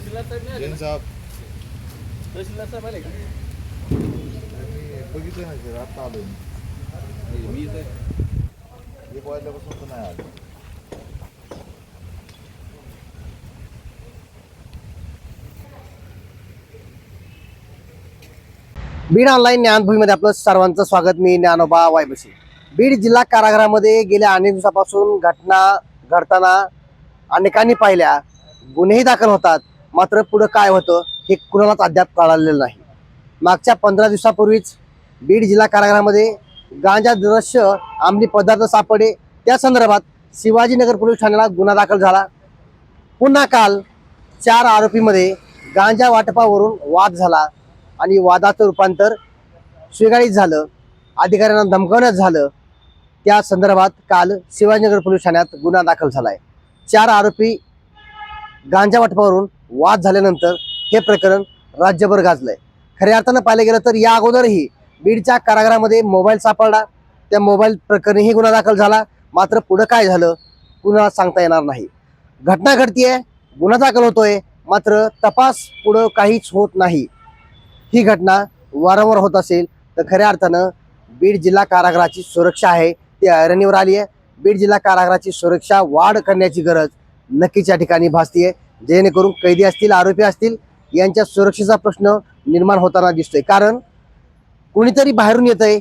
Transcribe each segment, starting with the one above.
तहसीलदार साहेब नाही आले जैन ना? साहेब तहसीलदार साहेब आले का मी बघितलं नाही सर आता आलो मी. मी इथं- एक वाजल्यापासून तर नाही आलो. बीड ऑनलाईन ज्ञानभूमीमध्ये आपलं सर्वांचं स्वागत. मी ज्ञानोबा वायबशी. बीड जिल्हा कारागृहामध्ये गेल्या अनेक दिवसापासून घटना घडताना अनेकांनी पाहिल्या. गुन्हेही दाखल होतात. मात्र पुढं काय होतं हे कुणालाच अद्याप कळालेलं नाही. मागच्या पंधरा दिवसापूर्वीच बीड जिल्हा कारागृहामध्ये गांजा दृश्य अंमली पदार्थ सापडे त्या संदर्भात शिवाजीनगर पोलीस ठाण्याला गुन्हा दाखल झाला. पुन्हा काल चार आरोपीमध्ये गांजा वाटपावरून वाद झाला आणि वादाचं रूपांतर स्वीकारित झालं अधिकाऱ्यांना धमकवण्यात झालं. त्या संदर्भात काल शिवाजीनगर पोलीस ठाण्यात गुन्हा दाखल झालाय. चार आरोपी गांजा वाटपावरून वाद झाल्यानंतर हे प्रकरण राज्यभर गाजलंय. खऱ्या अर्थानं पाहिलं गेलं तर या अगोदरही बीडच्या कारागृहामध्ये मोबाईल सापडला. त्या मोबाईल प्रकरणीही गुन्हा दाखल झाला. मात्र पुढं काय झालं कुणाला सांगता येणार नाही. घटना घडतीये गुन्हा दाखल होतोय मात्र तपास पुढं काहीच होत नाही. ही घटना वारंवार होत असेल तर खऱ्या अर्थानं बीड जिल्हा कारागृहाची सुरक्षा आहे ती ऐरणीवर आली आहे बीड जिल्हा कारागृहाची सुरक्षा वाढ करण्याची गरज नक्कीच या ठिकाणी भासतीये. जेणेकरून कैदी असतील आरोपी असतील यांच्या सुरक्षेचा प्रश्न निर्माण होताना दिसतोय. कारण कुणीतरी बाहेरून येत आहे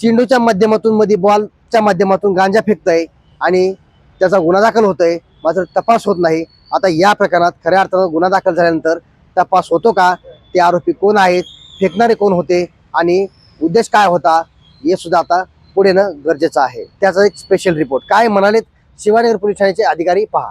चेंडूच्या माध्यमातून मध्ये बॉलच्या माध्यमातून गांजा आहे आणि त्याचा गुन्हा दाखल होतोय. मात्र तपास होत नाही. आता या प्रकरणात खऱ्या अर्थानं गुन्हा दाखल झाल्यानंतर तपास होतो का? ते आरोपी कोण आहेत? फेकणारे कोण होते? आणि उद्देश काय होता? हे सुद्धा आता पुढे येणं गरजेचं आहे. त्याचा एक स्पेशल रिपोर्ट काय म्हणालेत? शिवानगर पोलीस ठाण्याचे अधिकारी पहा.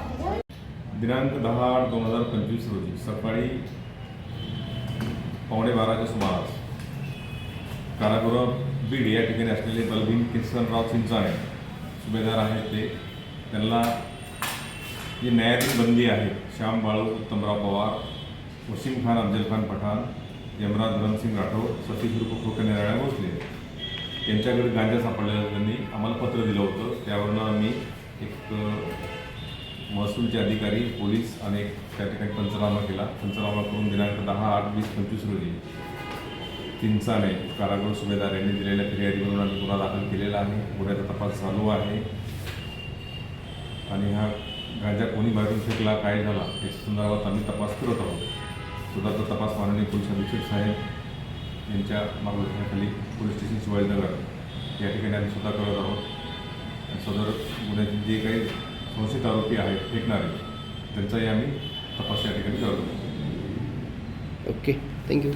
दिनांक दहा आठ दोन हजार पंचवीस रोजी सकाळी पावणे बाराच्या सुमारास कारागृह बीड या ठिकाणी असलेले बलबीन किसनराव चिंचाणे सुभेदार आहेत ते. त्यांना जी न्यायाधीन बंदी आहे श्याम बाळू उत्तमराव पवार वसीम खान अफजल खान पठाण यमराज धरमसिंग राठोड सतीश रूप खोके भोसले यांच्याकडे गांजा सापडलेला त्यांनी आम्हाला पत्र दिलं होतं. त्यावरनं आम्ही एक महसूलचे अधिकारी पोलीस आणि त्या ठिकाणी पंचनामा केला. पंचनामा करून दिनांक दहा आठ वीस पंचवीस रोजी चिंचाने कारागृह सुभेदार यांनी दिलेल्या फिर्यादीवरून आम्ही गुन्हा दाखल केलेला आहे. गुन्ह्याचा तपास चालू आहे. आणि हा गांजा कोणी बाहेरून फेकला काय झाला या संदर्भात आम्ही तपास करत आहोत. स्वतःचा तपास माननीय पोलीस अधीक्षक साहेब यांच्या मार्गदर्शनाखाली पोलीस स्टेशन शिवाजीनगर. या ठिकाणी आम्ही स्वतः करत आहोत. सदर गुन्ह्याची जे काही संशयित आरोपी आहेत फेकणारे. त्यांचाही आम्ही तपास या ठिकाणी करतो. Okay thank you